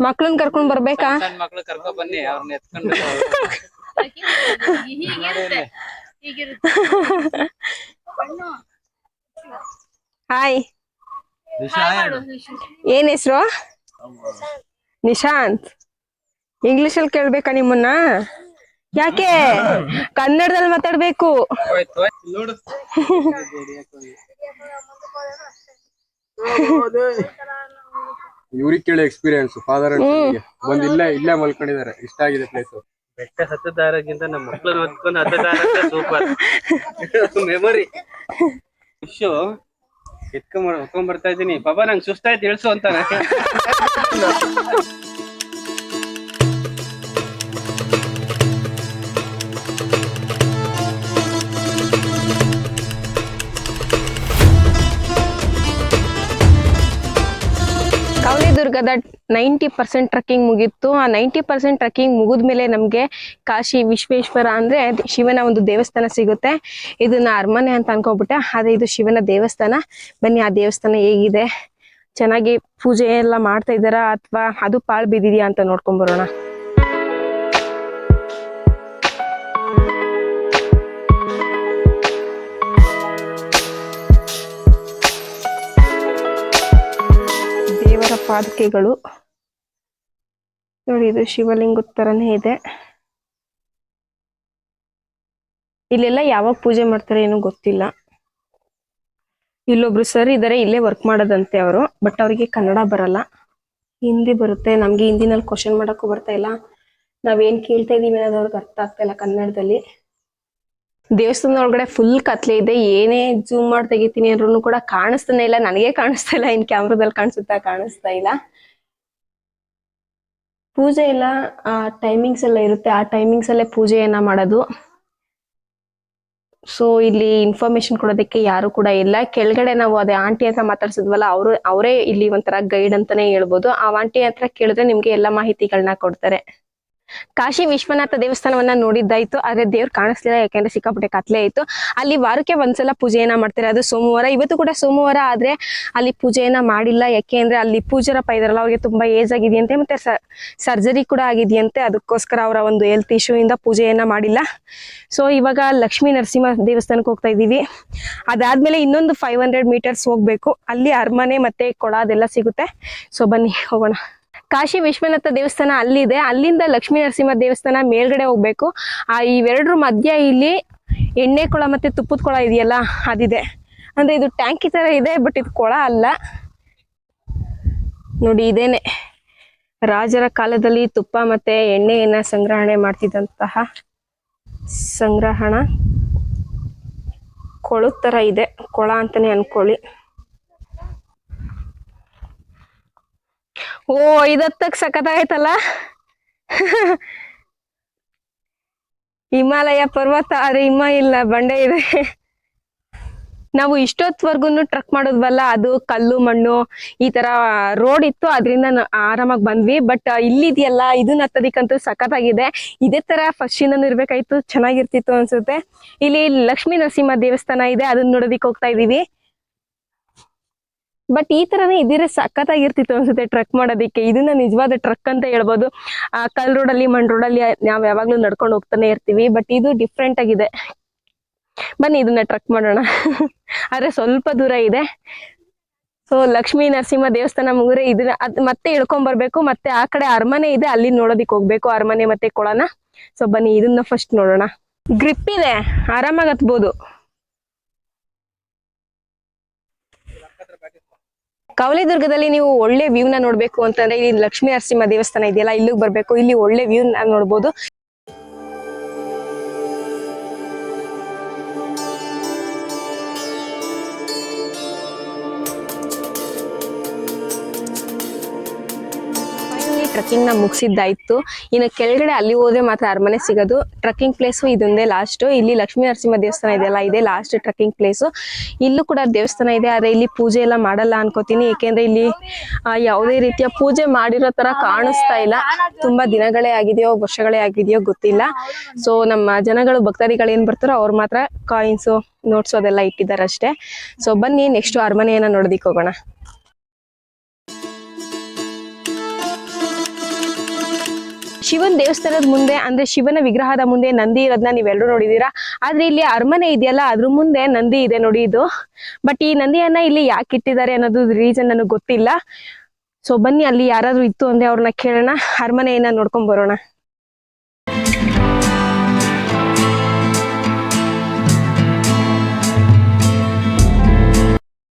ಮಕ್ಳನ್ ಕರ್ಕೊಂಡ್ ಬರ್ಬೇಕಾ? ಸಣ್ಣ ಮಕ್ಳು ಕರ್ಕೊ ಬನ್ನಿ. ಅವ್ರನ್ನ ಎತ್ಕೊಂಡು. ಹಾಯ್. ಏನ್ ಹೆಸರು? ನಿಶಾಂತ್. ಇಂಗ್ಲಿಷ್ ಅಲ್ಲಿ ಕೇಳ್ಬೇಕಾ ನಿಮ್ಮನ್ನ? ಯಾಕೆ? ಕನ್ನಡದಲ್ಲಿ ಮಾತಾಡ್ಬೇಕು. ಇವ್ರಿಗೆ ಕೇಳಿ ಎಕ್ಸ್ಪೀರಿಯನ್ಸ್ ಫಾದರ್ ಬಂದ್ ಇಲ್ಲೇ ಇಲ್ಲೇ ಮಲ್ಕೊಂಡಿದ್ದಾರೆ. ಇಷ್ಟ ಆಗಿದೆ ಪ್ಲೇಸ್ ಬೆಟ್ಟ ಹತ್ತದಾರಕ್ಕಿಂತ ನಮ್ಮ ಮಕ್ಳನ್ನ ಹೊತ್ಕೊಂಡು ಹತ್ತದಾರ ಸೂಪರ್ ಮೆಮೊರಿ ಇಶು ಎತ್ಕೊಂಡ್ ಹೊತ್ಕೊಂಡ್ ಬರ್ತಾ ಇದೀನಿ ಪಾಪ ನಂಗೆ ಸುಸ್ತಾಯ್ತು ಇಳ್ಸು ಅಂತಾನೆ. ಕವಲಿದುರ್ಗದ ನೈಂಟಿ ಪರ್ಸೆಂಟ್ ಟ್ರಕ್ಕಿಂಗ್ ಮುಗಿತ್ತು ಆ ನೈಂಟಿ ಪರ್ಸೆಂಟ್ ಟ್ರಕ್ಕಿಂಗ್ ಮುಗಿದ್ಮೇಲೆ ನಮಗೆ ಕಾಶಿ ವಿಶ್ವೇಶ್ವರ ಅಂದ್ರೆ ಶಿವನ ಒಂದು ದೇವಸ್ಥಾನ ಸಿಗುತ್ತೆ. ಇದನ್ನ ಅರಮನೆ ಅಂತ ಅನ್ಕೊಬಿಟ್ಟೆ ಆದರೆ ಇದು ಶಿವನ ದೇವಸ್ಥಾನ. ಬನ್ನಿ, ಆ ದೇವಸ್ಥಾನ ಹೇಗಿದೆ? ಚೆನ್ನಾಗಿ ಪೂಜೆ ಎಲ್ಲ ಮಾಡ್ತಾ ಇದ್ದಾರಾ ಅಥವಾ ಅದು ಪಾಳ್ ಬಿದ್ದಿದ್ಯಾ ಅಂತ ನೋಡ್ಕೊಂಡ್ ಪಾದಕೆಗಳು. ನೋಡಿ, ಇದು ಶಿವಲಿಂಗ ತರನೇ ಇದೆ. ಇಲ್ಲೆಲ್ಲ ಯಾವಾಗ ಪೂಜೆ ಮಾಡ್ತಾರೆ ಏನೋ ಗೊತ್ತಿಲ್ಲ. ಇಲ್ಲೊಬ್ರು ಸರ್ ಇದಾರೆ, ಇಲ್ಲೇ ವರ್ಕ್ ಮಾಡೋದಂತೆ ಅವರು ಬಟ್ ಅವ್ರಿಗೆ ಕನ್ನಡ ಬರಲ್ಲ. ಹಿಂದಿ ಬರುತ್ತೆ, ನಮ್ಗೆ ಹಿಂದಿನಲ್ಲಿ ಕ್ವಶನ್ ಮಾಡಕ್ಕೂ ಬರ್ತಾ ಇಲ್ಲ. ನಾವೇನ್ ಕೇಳ್ತಾ ಇದೀವಿ ಅನ್ನೋದು ಅವ್ರಿಗೆ ಅರ್ಥ ಆಗ್ತಾ ಇಲ್ಲ ಕನ್ನಡದಲ್ಲಿ. ದೇವಸ್ಥಾನದ ಒಳಗಡೆ ಫುಲ್ ಕತ್ಲೆ ಇದೆ. ಏನೇ ಜೂಮ್ ಮಾಡಿ ತೆಗಿತೀನಿ ಅಂದ್ರೂ ಕೂಡ ಕಾಣಿಸ್ತಾನೆ ಇಲ್ಲ. ನನಗೆ ಕಾಣಿಸ್ತಾ ಇಲ್ಲ. ಇನ್ ಕ್ಯಾಮ್ರಾದಲ್ಲಿ ಕಾಣಿಸುತ್ತಾ ಕಾಣಿಸ್ತಾ ಇಲ್ಲ. ಪೂಜೆ ಎಲ್ಲ ಟೈಮಿಂಗ್ಸ್ ಎಲ್ಲ ಇರುತ್ತೆ. ಆ ಟೈಮಿಂಗ್ಸ್ ಅಲ್ಲೇ ಪೂಜೆಯನ್ನ ಮಾಡೋದು. ಸೊ ಇಲ್ಲಿ ಇನ್ಫಾರ್ಮೇಶನ್ ಕೊಡೋದಕ್ಕೆ ಯಾರು ಕೂಡ ಇಲ್ಲ. ಕೆಳಗಡೆ ನಾವು ಅದೇ ಆಂಟಿ ಹತ್ರ ಮಾತಾಡ್ಸಿದ್ವಲ್ಲ, ಅವರು, ಅವರೇ ಇಲ್ಲಿ ಒಂಥರ ಗೈಡ್ ಅಂತಾನೆ ಹೇಳ್ಬೋದು. ಆ ಆಂಟಿ ಹತ್ರ ಕೇಳಿದ್ರೆ ನಿಮ್ಗೆ ಎಲ್ಲ ಮಾಹಿತಿಗಳನ್ನ ಕೊಡ್ತಾರೆ. ಕಾಶಿ ವಿಶ್ವನಾಥ ದೇವಸ್ಥಾನವನ್ನ ನೋಡಿದ್ದಾಯ್ತು, ಆದ್ರೆ ದೇವ್ರು ಕಾಣಿಸ್ಲಿಲ್ಲ, ಯಾಕಂದ್ರೆ ಸಿಕ್ಕಾಪಟ್ಟೆ ಕತ್ಲೆ ಆಯ್ತು ಅಲ್ಲಿ ವಾರಕ್ಕೆ ಒಂದ್ಸಲ ಪೂಜೆಯನ್ನ ಮಾಡ್ತಾರೆ. ಅದು ಸೋಮವಾರ. ಇವತ್ತು ಕೂಡ ಸೋಮವಾರ, ಆದ್ರೆ ಅಲ್ಲಿ ಪೂಜೆಯನ್ನ ಮಾಡಿಲ್ಲ. ಯಾಕೆ ಅಂದ್ರೆ ಅಲ್ಲಿ ಪೂಜಾರಪ್ಪ ಇದಾರಲ್ಲ, ಅವ್ರಿಗೆ ತುಂಬಾ ಏಜ್ ಆಗಿದೆಯಂತೆ, ಮತ್ತೆ ಸರ್ಜರಿ ಕೂಡ ಆಗಿದೆಯಂತೆ. ಅದಕ್ಕೋಸ್ಕರ ಅವರ ಒಂದು ಹೆಲ್ತ್ ಇಶ್ಯೂ ಇಂದ ಪೂಜೆಯನ್ನ ಮಾಡಿಲ್ಲ. ಸೊ ಇವಾಗ ಲಕ್ಷ್ಮೀ ನರಸಿಂಹ ದೇವಸ್ಥಾನಕ್ಕೆ ಹೋಗ್ತಾ ಇದೀವಿ ಅದಾದ್ಮೇಲೆ ಇನ್ನೊಂದು ಫೈವ್ ಹಂಡ್ರೆಡ್ ಮೀಟರ್ಸ್ ಹೋಗ್ಬೇಕು. ಅಲ್ಲಿ ಅರಮನೆ ಮತ್ತೆ ಕೊಳ ಅದೆಲ್ಲ ಸಿಗುತ್ತೆ. ಸೊ ಬನ್ನಿ, ಹೋಗೋಣ. ಕಾಶಿ ವಿಶ್ವನಾಥ ದೇವಸ್ಥಾನ ಅಲ್ಲಿದೆ. ಅಲ್ಲಿಂದ ಲಕ್ಷ್ಮೀ ನರಸಿಂಹ ದೇವಸ್ಥಾನ ಮೇಲ್ಗಡೆ ಹೋಗ್ಬೇಕು. ಆ ಇವೆರಡರ ಮಧ್ಯ ಇಲ್ಲಿ ಎಣ್ಣೆ ಕೊಳ ಮತ್ತೆ ತುಪ್ಪದ ಕೊಳ ಇದೆಯಲ್ಲ, ಅದಿದೆ. ಅಂದ್ರೆ ಇದು ಟ್ಯಾಂಕಿ ತರ ಇದೆ, ಬಟ್ ಇದು ಕೊಳ ಅಲ್ಲ. ನೋಡಿ, ಇದೇನೆ. ರಾಜರ ಕಾಲದಲ್ಲಿ ತುಪ್ಪ ಮತ್ತೆ ಎಣ್ಣೆಯನ್ನ ಸಂಗ್ರಹಣೆ ಮಾಡ್ತಿದ್ದಂತಹ ಸಂಗ್ರಹಣ ಕೊಳದ ತರ ಇದೆ. ಕೊಳ ಅಂತಾನೆ ಅನ್ಕೊಳ್ಳಿ. ಓ, ಇದತ್ತಕ್ ಸಖತ್ತಾಗೈತಲ್ಲ ಹಿಮಾಲಯ ಪರ್ವತ ಆದ್ರೆ ಹಿಮ ಇಲ್ಲ, ಬಂಡೆ ಇದೆ. ನಾವು ಇಷ್ಟೊತ್ವರ್ಗು ಟ್ರಕ್ ಮಾಡೋದ್ವಲ್ಲ, ಅದು ಕಲ್ಲು, ಮಣ್ಣು, ಈ ತರ ರೋಡ್ ಇತ್ತು, ಅದರಿಂದ ಆರಾಮಾಗಿ ಬಂದ್ವಿ. ಬಟ್ ಇಲ್ಲಿದೆಯಲ್ಲ ಇದನ್ನ ಹತ್ತೋದಿಕ್ಕಂತೂ ಸಖತ್ತಾಗಿದೆ. ಇದೇ ತರ ಫಸ್ಟ್ ಇಂದನೂ ಇರ್ಬೇಕಾಯ್ತು, ಚೆನ್ನಾಗಿರ್ತಿತ್ತು ಅನ್ಸುತ್ತೆ. ಇಲ್ಲಿ ಲಕ್ಷ್ಮೀ ನರಸಿಂಹ ದೇವಸ್ಥಾನ ಇದೆ ಅದನ್ನ ನೋಡೋದಿಕ್ ಹೋಗ್ತಾ ಇದೀವಿ. ಬಟ್ ಈ ತರನೇ ಇದಿದ್ರೆ ಸಖತ್ತಾಗಿರ್ತಿತ್ತು ಅನ್ಸುತ್ತೆ ಟ್ರಕ್ ಮಾಡೋದಿಕ್ಕೆ. ಇದನ್ನ ನಿಜವಾದ ಟ್ರಕ್ ಅಂತ ಹೇಳ್ಬೋದು. ಆ, ಕಲ್ ರೋಡಲ್ಲಿ ಮಣ್ ರೋಡಲ್ಲಿ ನಾವ್ ಯಾವಾಗ್ಲೂ ನಡ್ಕೊಂಡು ಹೋಗ್ತಾನೆ ಇರ್ತೀವಿ. ಬಟ್ ಇದು ಡಿಫ್ರೆಂಟ್ ಆಗಿದೆ. ಬನ್ನಿ ಇದನ್ನ ಟ್ರಕ್ ಮಾಡೋಣ. ಆದ್ರೆ ಸ್ವಲ್ಪ ದೂರ ಇದೆ. ಸೊ ಲಕ್ಷ್ಮೀ ನರಸಿಂಹ ದೇವಸ್ಥಾನ ಮುಗಿದ್ರೆ ಇದನ್ನ ಅದ್ ಮತ್ತೆ ಇಳ್ಕೊಂಡ್ ಬರ್ಬೇಕು. ಮತ್ತೆ ಆ ಕಡೆ ಅರಮನೆ ಇದೆ, ಅಲ್ಲಿ ನೋಡೋದಿಕ್ ಹೋಗ್ಬೇಕು. ಅರಮನೆ ಮತ್ತೆ ಕೊಳನ. ಸೊ ಬನ್ನಿ ಇದನ್ನ ಫಸ್ಟ್ ನೋಡೋಣ. ಗ್ರಿಪ್ ಇದೆ. ಆರಾಮಾಗಿ ಹತ್ಬೋದು. ಕವಲೆದುರ್ಗದಲ್ಲಿ ನೀವು ಒಳ್ಳೆ ವ್ಯೂ ನ ನೋಡ್ಬೇಕು ಅಂತಂದ್ರೆ ಇಲ್ಲಿ ಲಕ್ಷ್ಮೀ ನರಸಿಂಹ ದೇವಸ್ಥಾನ ಇದೆಯಲ್ಲ, ಇಲ್ಲಿಗೆ ಬರ್ಬೇಕು, ಇಲ್ಲಿ ಒಳ್ಳೆ ವ್ಯೂ ನೋಡ್ಬೋದು. ಟ್ರಕ್ಕಿಂಗ್ನ ಮುಗಿಸಿದ್ದಾಯ್ತು. ಇನ್ನು ಕೆಳಗಡೆ ಅಲ್ಲಿ ಹೋದ್ರೆ ಮಾತ್ರ ಅರಮನೆ ಸಿಗೋದು. ಟ್ರಕ್ಕಿಂಗ್ ಪ್ಲೇಸು ಇದೊಂದೇ ಲಾಸ್ಟ್ ಇಲ್ಲಿ ಲಕ್ಷ್ಮೀ ನರಸಿಂಹ ದೇವಸ್ಥಾನ ಇದೆಯಲ್ಲ, ಇದೆ ಲಾಸ್ಟ್ ಟ್ರಕ್ಕಿಂಗ್ ಪ್ಲೇಸು ಇಲ್ಲೂ ಕೂಡ ದೇವಸ್ಥಾನ ಇದೆ, ಆದ್ರೆ ಇಲ್ಲಿ ಪೂಜೆ ಎಲ್ಲ ಮಾಡಲ್ಲ ಅನ್ಕೋತೀನಿ. ಏಕೆಂದ್ರೆ ಇಲ್ಲಿ ಯಾವುದೇ ರೀತಿಯ ಪೂಜೆ ಮಾಡಿರೋ ತರ ಕಾಣಿಸ್ತಾ ಇಲ್ಲ. ತುಂಬಾ ದಿನಗಳೇ ಆಗಿದೆಯೋ, ವರ್ಷಗಳೇ ಆಗಿದೆಯೋ ಗೊತ್ತಿಲ್ಲ. ಸೊ ನಮ್ಮ ಜನಗಳು, ಭಕ್ತಾದಿಗಳು ಏನ್ ಬರ್ತಾರೋ ಅವ್ರು ಮಾತ್ರ ಕಾಯಿನ್ಸು ನೋಟ್ಸ್ ಅದೆಲ್ಲ ಇಟ್ಟಿದ್ದಾರೆ ಅಷ್ಟೇ. ಸೊ ಬನ್ನಿ ನೆಕ್ಸ್ಟ್ ಅರಮನೆಯನ್ನ ನೋಡೋದಿಕ್ಕೆ ಹೋಗೋಣ. ಶಿವನ್ ದೇವಸ್ಥಾನದ ಮುಂದೆ ಅಂದ್ರೆ ಶಿವನ ವಿಗ್ರಹದ ಮುಂದೆ ನಂದಿ ಇರೋದನ್ನ ನೀವೆಲ್ಲರೂ ನೋಡಿದೀರಾ ಆದ್ರೆ ಇಲ್ಲಿ ಅರಮನೆ ಇದೆಯಲ್ಲ ಅದ್ರ ಮುಂದೆ ನಂದಿ ಇದೆ ನೋಡಿ ಇದು. ಬಟ್ ಈ ನಂದಿಯನ್ನ ಇಲ್ಲಿ ಯಾಕೆ ಇಟ್ಟಿದ್ದಾರೆ ಅನ್ನೋದು ರೀಸನ್ ನನಗೆ ಗೊತ್ತಿಲ್ಲ. ಸೊ ಬನ್ನಿ ಅಲ್ಲಿ ಯಾರಾದ್ರೂ ಇತ್ತು ಅಂದ್ರೆ ಅವ್ರನ್ನ ಕೇಳೋಣ ಅರಮನೆಯನ್ನ ನೋಡ್ಕೊಂಡ್ ಬರೋಣ.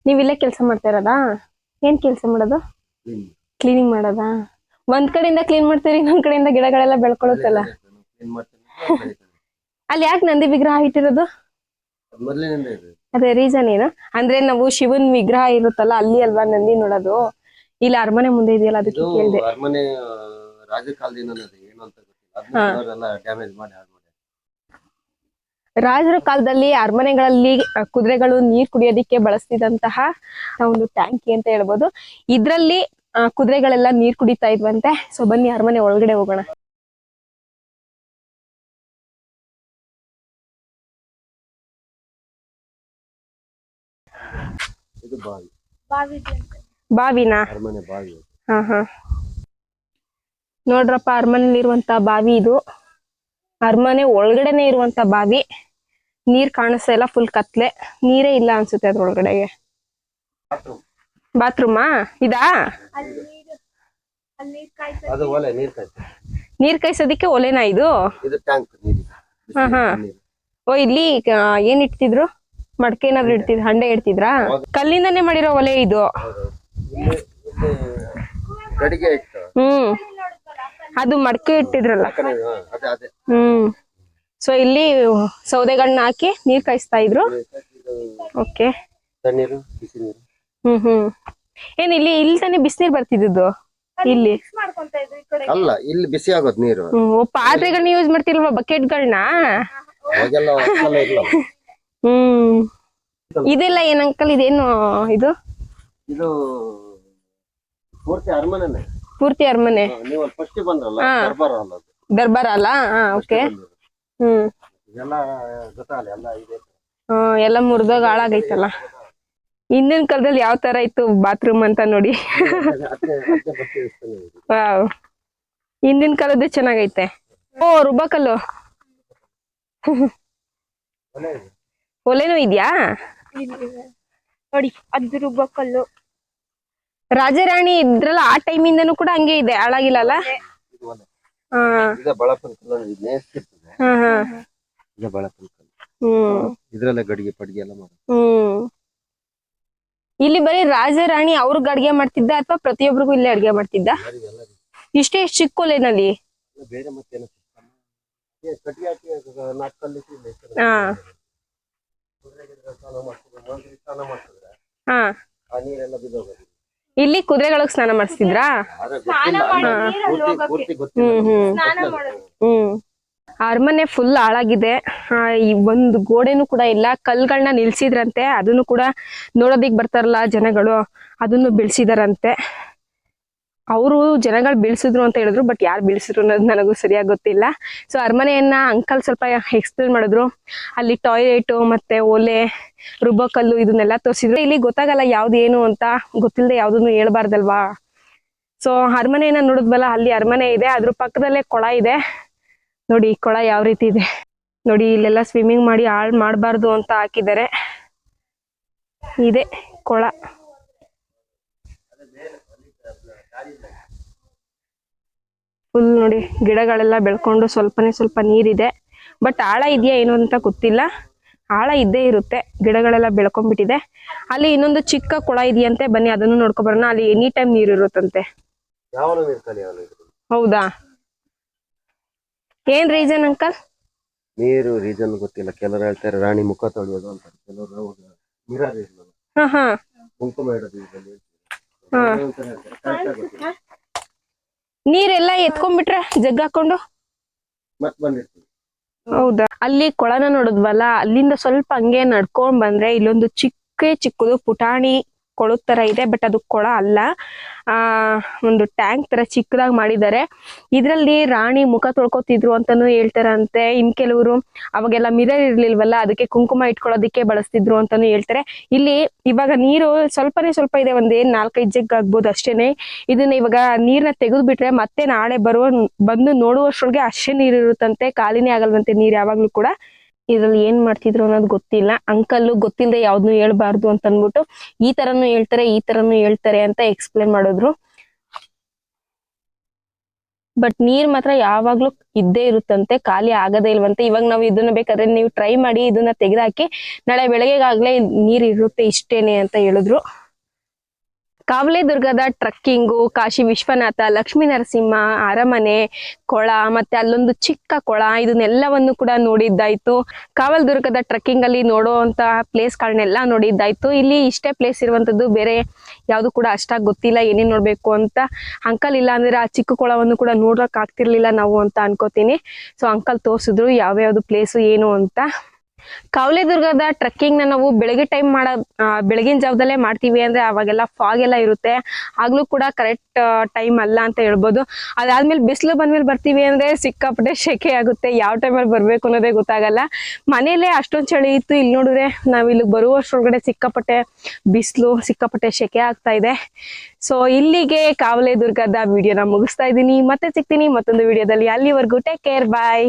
ನೀವ್ ಇಲ್ಲೇ ಕೆಲಸ ಮಾಡ್ತಾ ಇರೋದಾ? ಏನ್ ಕೆಲಸ ಮಾಡೋದು? ಕ್ಲೀನಿಂಗ್ ಮಾಡೋದಾ? ಒಂದ್ ಕಡೆಯಿಂದ ಕ್ಲೀನ್ ಮಾಡ್ತೀರಿ ಇನ್ನೊಂದ್ ಕಡೆಯಿಂದ ಗಿಡಗಳೆಲ್ಲ ಬೆಳ್ಕೊಳುತ್ತಲ್ಲ ಅಲ್ಲಿ ಯಾಕೆ ನಂದಿ ವಿಗ್ರಹ ಇಟ್ಟಿರೋದು? ಅದೇ ರೀಸನ್ ಏನು? ಅಂದ್ರೆ ನಾವು ಶಿವನ್ ವಿಗ್ರಹ ಇರುತ್ತಲ್ಲ ಅಲ್ಲಿ ಅಲ್ವಾ ನಂದಿ ನೋಡೋದು? ಇಲ್ಲಿ ಅರಮನೆ ಮುಂದೆ ಇದೆಯಲ್ಲ ಅದಕ್ಕೆ ಕೇಳಿದೆ. ಅರಮನೆ ರಾಜರ ಕಾಲದಲ್ಲಿ ಅರಮನೆಗಳಲ್ಲಿ ಕುದುರೆಗಳು ನೀರ್ ಕುಡಿಯೋದಿಕ್ಕೆ ಬಳಸ್ತಿದ್ದಂತಹ ಒಂದು ಟ್ಯಾಂಕಿ ಅಂತ ಹೇಳ್ಬೋದು. ಇದ್ರಲ್ಲಿ ಕುದುರೆಗಳೆಲ್ಲ ನೀರ್ ಕುಡಿತಾ ಇದ್ವಂತೆ. ಸೊ ಬನ್ನಿ ಅರಮನೆ ಒಳಗಡೆ ಹೋಗೋಣ. ಬಾವಿನಾ? ಹಾ ಹಾ. ನೋಡ್ರಪ್ಪ ಅರಮನೆಯಲ್ಲಿ ಇರುವಂತ ಬಾವಿ ಇದು. ಅರಮನೆ ಒಳಗಡೆನೆ ಇರುವಂತ ಬಾವಿ. ನೀರ್ ಕಾಣಿಸ್ತಾ ಇಲ್ಲ ಫುಲ್ ಕತ್ಲೆ. ನೀರೇ ಇಲ್ಲ ಅನ್ಸುತ್ತೆ ಅದ್ರೊಳಗಡೆಗೆ. ಬಾತ್ರೂಮಾ? ಇದಾ? ನೀರ್ ಕಾಯ್ಸೋದಿಕ್ಕೆ ಒಲೆನಾ ಇದು? ಹಾ, ಹಾ. ಓ ಇಲ್ಲಿ ಏನ್ ಇಡ್ತಿದ್ರು? ಮಡಕೆ ಏನಾದ್ರು ಇಡ್ತಿದ್ರು ಹಂಡೆ ಇಡ್ತಿದ್ರ? ಕಲ್ಲಿಂದನೇ ಮಾಡಿರೋ ಒಲೆ ಇದು. ಹ್ಮ್. ಅದು ಮಡಕೆ ಇಟ್ಟಿದ್ರಲ್ಲ. ಹ್ಮ್. ಸೊ ಇಲ್ಲಿ ಸೌದೆಗಳನ್ನ ಹಾಕಿ ನೀರ್ ಕಾಯಿಸ್ತಾ ಇದ್ರು. ಓಕೆ ಹ್ಮ್ ಹ್ಮ್. ಏನ್ ಇಲ್ಲಿ ಇಲ್ಲಿ ತಾನೇ ಬಿಸಿನೀರ್ ಬರ್ತಿದ್ದು ಇಲ್ಲಿ. ಅಲ್ಲ ಇಲ್ಲಿ ಬಿಸಿ ಆಗೋದು ನೀರು. ಹ್ಮ್ ಓ, ಪಾತ್ರೆಗಳನ್ನ ಯೂಸ್ ಮಾಡ್ತಿಲ್ವಾ ಬಕೆಟ್ಗಳನ್ನ ಅವಾಗೆಲ್ಲ ಹ್ಮ್. ಇದೆಲ್ಲ ಏನ್ ಅಂಕಲ್ ಇದೇನು ಇದು? ಇದು ಪೂರ್ತಿ ಅರಮನೆನೆ. ಪೂರ್ತಿ ಅರಮನೆ. ಹಾ, ನೀವು ಅಲ್ಲಿ ಫಸ್ಟ್ ಬಂದ್ರಲ್ಲ ಹಾ. ದರ್ಬಾರ್ ಅಲ್ಲ ಅದು. ದರ್ಬಾರ ಅಲ್ಲ? ಹಾ ಓಕೆ ಹ್ಮ್. ಇದೆಲ್ಲ ಗೊತ್ತಾಗಲ್ಲ ಎಲ್ಲ ಇದೆ. ಹ್ಮ್ ಎಲ್ಲ ಮುರಿದಾಗ ಹಾಳಾಗೈತಲ್ಲ. ಹಿಂದಿನ ಕಾಲದಲ್ಲಿ ಯಾವ ತರ ಇತ್ತು ಬಾತ್ರೂಮ್ ಅಂತ ನೋಡಿ. ಹಿಂದಿನ ಕಾಲದ್ದು ಚೆನ್ನಾಗೈತೆ. ಓ ರುಬ್ಬಕಲ್ಲು. ಒಲೆನೂ ಇದ್ಯಾ? ನೋಡಿ ಅದು ರುಬ್ಬಕಲ್ಲು ರಾಜರಾಣಿ ಇದ್ರಲ್ಲ ಆ ಟೈಮ್ ಇಂದನು ಕೂಡ ಹಂಗೆ ಇದೆ ಹಾಳಾಗಿಲ್ಲಲ್ಲ? ಹ್ಮ್. ಇದ್ರಲ್ಲ ಗಡಿಗೆ ಪಡಿಗೆ ಎಲ್ಲ ಹ್ಮ್. ಇಲ್ಲಿ ಬರೀ ರಾಜ ರಾಣಿ ಅವ್ರಿಗ್ ಅಡ್ಗೆ ಮಾಡ್ತಿದ್ದ ಅಥವಾ ಪ್ರತಿಯೊಬ್ಬರಿಗೂ ಇಲ್ಲೇ ಅಡ್ಗೆ ಮಾಡ್ತಿದ್ದ? ಇಷ್ಟೇ ಚಿಕ್ಕ ಕೊಲೆನಲ್ಲಿ? ಬೇರೆ ಮತ್ತೇನು ಕಟ್ಟಿ ಹಾಕಿ ನಾಲ್ಕು ಕಲ್ಲು ಹಾ. ಸ್ನಾನ ಮಾಡ್ತಿದ್ರೆ ಮಂದಿ ಸ್ನಾನ ಮಾಡ್ತಿದ್ರೆ? ಹಾ. ಆ ನೀರೆಲ್ಲ ಬಿದ್ದೋಗೋದು. ಇಲ್ಲಿ ಕುದುರೆಗಳಿಗೆ ಸ್ನಾನ ಮಾಡಿಸ್ತಿದ್ರಾ ಹ್ಮ್ ಹ್ಮ್. ಅರಮನೆ ಫುಲ್ ಹಾಳಾಗಿದೆ. ಈ ಒಂದು ಗೋಡೆನೂ ಕೂಡ ಇಲ್ಲ. ಕಲ್ಗಳನ್ನ ನಿಲ್ಸಿದ್ರಂತೆ. ಅದನ್ನು ಕೂಡ ನೋಡೋದಿಕ್ ಬರ್ತಾರಲ್ಲ ಜನಗಳು. ಅದನ್ನು ಬೆಳೆಸಿದಾರಂತೆ. ಅವರು ಜನಗಳು ಬೀಳ್ಸಿದ್ರು ಅಂತ ಹೇಳಿದ್ರು ಬಟ್ ಯಾರು ಬೀಳ್ಸಿದ್ರು ಅನ್ನೋದು ನನಗೂ ಸರಿಯಾಗಿ ಗೊತ್ತಿಲ್ಲ. ಸೊ ಅರಮನೆಯನ್ನ ಅಂಕಲ್ ಸ್ವಲ್ಪ ಎಕ್ಸ್ಪ್ಲೇನ್ ಮಾಡಿದ್ರು. ಅಲ್ಲಿ ಟಾಯ್ಲೆಟ್ ಮತ್ತೆ ಒಲೆ, ರುಬ್ಬಕಲ್ಲು ಇದನ್ನೆಲ್ಲ ತೋರಿಸಿದ್ರು. ಇಲ್ಲಿ ಗೊತ್ತಾಗಲ್ಲ ಯಾವ್ದು ಏನು ಅಂತ ಗೊತ್ತಿಲ್ಲದೆ ಯಾವ್ದನ್ನು ಹೇಳ್ಬಾರ್ದಲ್ವಾ? ಸೊ ಅರಮನೆಯನ್ನ ನೋಡಿದ್ವಲ್ಲ, ಅಲ್ಲಿ ಅರಮನೆ ಇದೆ. ಅದ್ರ ಪಕ್ಕದಲ್ಲೇ ಕೊಳ ಇದೆ. ನೋಡಿ ಕೊಳ ಯಾವ ರೀತಿ ಇದೆ. ನೋಡಿ ಇಲ್ಲೆಲ್ಲ ಸ್ವಿಮ್ಮಿಂಗ್ ಮಾಡಿ ಹಾಳು ಮಾಡಬಾರ್ದು ಅಂತ ಹಾಕಿದ್ದಾರೆ. ಇದೆ ಕೊಳ. ಫುಲ್ ನೋಡಿ ಗಿಡಗಳೆಲ್ಲ ಬೆಳ್ಕೊಂಡು ಸ್ವಲ್ಪನೇ ಸ್ವಲ್ಪ ನೀರಿದೆ. ಬಟ್ ಆಳ ಇದೆಯಾ ಏನು ಅಂತ ಗೊತ್ತಿಲ್ಲ. ಆಳ ಇದ್ದೇ ಇರುತ್ತೆ. ಗಿಡಗಳೆಲ್ಲ ಬೆಳ್ಕೊಂಡ್ಬಿಟ್ಟಿದೆ. ಅಲ್ಲಿ ಇನ್ನೊಂದು ಚಿಕ್ಕ ಕೊಳ ಇದೆಯಂತೆ. ಬನ್ನಿ ಅದನ್ನು ನೋಡ್ಕೊಬರೋಣ ಅಲ್ಲಿ ಎನಿ ಟೈಮ್ ನೀರು ಇರುತ್ತಂತೆ ಹೌದಾ? ಏನ್ ರೀಸನ್ ಅಂಕಲ್ ನೀರು ರೀಸನ್ ಗೊತ್ತಿಲ್ಲ. ಕೆಲವರು ಹೇಳ್ತಾರೆ ರಾಣಿ ಮುಖ ತೊಳೆಯೋದು ಅಂತ. ಕೆಲವರು ಮಿರರ್ ಹಾ ಹಾ. ಕುಂಕುಮ ಇಡೋದು ಇದರಲ್ಲಿ ಹಾ. ಕರೆಕ್ಟಾಗಿ ಗೊತ್ತಿಲ್ಲ. ನೀರೆಲ್ಲ ಎತ್ಕೊಂಡ್ಬಿಟ್ರ? ಜಗ್ ಹಾಕೊಂಡು? ಬಂದಿರ್ತೀವಿ. ಹೌದಾ? ಅಲ್ಲಿ ಕೊಳನ ನೋಡಿದ್ವಲ್ಲ ಅಲ್ಲಿಂದ ಸ್ವಲ್ಪ ಹಂಗೆ ನಡ್ಕೊಂಡ್ ಬಂದ್ರೆ ಇಲ್ಲೊಂದು ಚಿಕ್ಕ ಚಿಕ್ಕದು ಪುಟಾಣಿ ಕೊಳದ ತರ ಇದೆ ಬಟ್ ಅದು ಕೊಳ ಅಲ್ಲ. ಆ, ಒಂದು ಟ್ಯಾಂಕ್ ತರ ಚಿಕ್ಕದಾಗಿ ಮಾಡಿದ್ದಾರೆ. ಇದ್ರಲ್ಲಿ ರಾಣಿ ಮುಖ ತೊಳ್ಕೊತಿದ್ರು ಅಂತಾನು ಹೇಳ್ತಾರಂತೆ. ಇನ್ ಕೆಲವರು ಅವಾಗೆಲ್ಲ ಮಿರರ್ ಇರ್ಲಿಲ್ವಲ್ಲ, ಅದಕ್ಕೆ ಕುಂಕುಮ ಇಟ್ಕೊಳ್ಳೋದಕ್ಕೆ ಬಳಸ್ತಿದ್ರು ಅಂತಾನು ಹೇಳ್ತಾರೆ. ಇಲ್ಲಿ ಇವಾಗ ನೀರು ಸ್ವಲ್ಪನೇ ಸ್ವಲ್ಪ ಇದೆ, ಒಂದ್ ಏನ್ ನಾಲ್ಕೈದು ಜಗ್ ಆಗ್ಬೋದು ಅಷ್ಟೇನೆ. ಇದನ್ನ ಇವಾಗ ನೀರ್ನ ತೆಗೆದು ಬಿಟ್ರೆ ಮತ್ತೆ ನಾಳೆ ಬರುವ ಬಂದು ನೋಡುವಷ್ಟ್ರೊಳಗೆ ಅಷ್ಟೇ ನೀರು ಇರುತ್ತಂತೆ ಖಾಲಿನೇ ಆಗಲ್ವಂತೆ ನೀರ್ ಯಾವಾಗ್ಲೂ ಕೂಡ. ಇದ್ರಲ್ಲಿ ಏನ್ ಮಾಡ್ತಿದ್ರು ಅನ್ನೋದು ಗೊತ್ತಿಲ್ಲ. ಅಂಕಲ್ ಗೊತ್ತಿಲ್ಲದೆ ಯಾವ್ದನ್ನು ಹೇಳ್ಬಾರ್ದು ಅಂತ ಅನ್ಬಿಟ್ಟು ಈ ತರನು ಹೇಳ್ತಾರೆ, ಈ ತರನು ಹೇಳ್ತಾರೆ ಅಂತ ಎಕ್ಸ್ಪ್ಲೇನ್ ಮಾಡಿದ್ರು. ಬಟ್ ನೀರ್ ಮಾತ್ರ ಯಾವಾಗ್ಲೂ ಇದ್ದೇ ಇರುತ್ತಂತೆ, ಖಾಲಿ ಆಗದೇ ಇಲ್ವಂತೆ. ಇವಾಗ ನಾವು ಇದನ್ನ ಬೇಕಾದ್ರೆ ನೀವು ಟ್ರೈ ಮಾಡಿ ಇದನ್ನ ತೆಗೆದಾಕಿ, ನಾಳೆ ಬೆಳಗ್ಗೆಗಾಗ್ಲೇ ನೀರ್ ಇರುತ್ತೆ ಇಷ್ಟೇನೆ ಅಂತ ಹೇಳಿದ್ರು. ಕಾವಲೆ ದುರ್ಗದ ಟ್ರಕ್ಕಿಂಗು, ಕಾಶಿ ವಿಶ್ವನಾಥ ಲಕ್ಷ್ಮೀ ನರಸಿಂಹ ಅರಮನೆ ಕೊಳ ಮತ್ತೆ ಅಲ್ಲೊಂದು ಚಿಕ್ಕ ಕೊಳ, ಇದನ್ನೆಲ್ಲವನ್ನು ಕೂಡ ನೋಡಿದ್ದಾಯ್ತು. ಕಾವಲ್ ದುರ್ಗದ ಟ್ರಕ್ಕಿಂಗ್ ಅಲ್ಲಿ ನೋಡುವಂತ ಪ್ಲೇಸ್ ಗಳನ್ನೆಲ್ಲ ನೋಡಿದ್ದಾಯ್ತು. ಇಲ್ಲಿ ಇಷ್ಟೇ ಪ್ಲೇಸ್ ಇರುವಂತದ್ದು ಬೇರೆ ಯಾವ್ದು ಕೂಡ ಅಷ್ಟಾಗಿ ಗೊತ್ತಿಲ್ಲ, ಏನೇನ್ ನೋಡ್ಬೇಕು ಅಂತ. ಅಂಕಲ್ ಇಲ್ಲ ಅಂದ್ರೆ ಆ ಚಿಕ್ಕ ಕೊಳವನ್ನು ಕೂಡ ನೋಡಕ್ ಆಗ್ತಿರ್ಲಿಲ್ಲ ನಾವು ಅಂತ ಅನ್ಕೋತೀನಿ. ಸೊ ಅಂಕಲ್ ತೋರ್ಸಿದ್ರು ಯಾವ್ಯಾವ್ದು ಪ್ಲೇಸು, ಏನು ಅಂತ. ಕಾವಲೆ ದುರ್ಗದ ಟ್ರೆಕ್ಕಿಂಗ್ನ ನಾವು ಬೆಳಗ್ಗೆ ಟೈಮ್ ಮಾಡ ಬೆಳಗಿನ ಜಾವದಲ್ಲೇ ಮಾಡ್ತೀವಿ ಅಂದ್ರೆ ಅವಾಗೆಲ್ಲ ಫಾಗ್ ಎಲ್ಲ ಇರುತ್ತೆ. ಆಗ್ಲೂ ಕೂಡ ಕರೆಕ್ಟ್ ಟೈಮ್ ಅಲ್ಲ ಅಂತ ಹೇಳ್ಬೋದು. ಅದಾದ್ಮೇಲೆ ಬಿಸಿಲು ಬಂದ್ಮೇಲೆ ಬರ್ತೀವಿ ಅಂದ್ರೆ ಸಿಕ್ಕಾಪಟ್ಟೆ ಶೆಕೆ ಆಗುತ್ತೆ. ಯಾವ ಟೈಮಲ್ಲಿ ಬರ್ಬೇಕು ಅನ್ನೋದೇ ಗೊತ್ತಾಗಲ್ಲ. ಮನೇಲೆ ಅಷ್ಟೊಂದು ಚಳಿ ಇತ್ತು. ಇಲ್ಲಿ ನೋಡಿದ್ರೆ ನಾವ್ ಇಲ್ಲಿಗೆ ಬರುವಷ್ಟೊಳಗಡೆ ಸಿಕ್ಕಾಪಟ್ಟೆ ಬಿಸಿಲು, ಸಿಕ್ಕಾಪಟ್ಟೆ ಶೆಕೆ ಆಗ್ತಾ ಇದೆ. ಸೊ ಇಲ್ಲಿಗೆ ಕಾವಲೆ ದುರ್ಗದ ವಿಡಿಯೋನ ಮುಗಿಸ್ತಾ ಇದ್ದೀನಿ. ಮತ್ತೆ ಸಿಗ್ತೀನಿ ಮತ್ತೊಂದು ವಿಡಿಯೋದಲ್ಲಿ ಅಲ್ಲಿವರೆಗೂ ಟೇಕ್ ಕೇರ್ ಬಾಯ್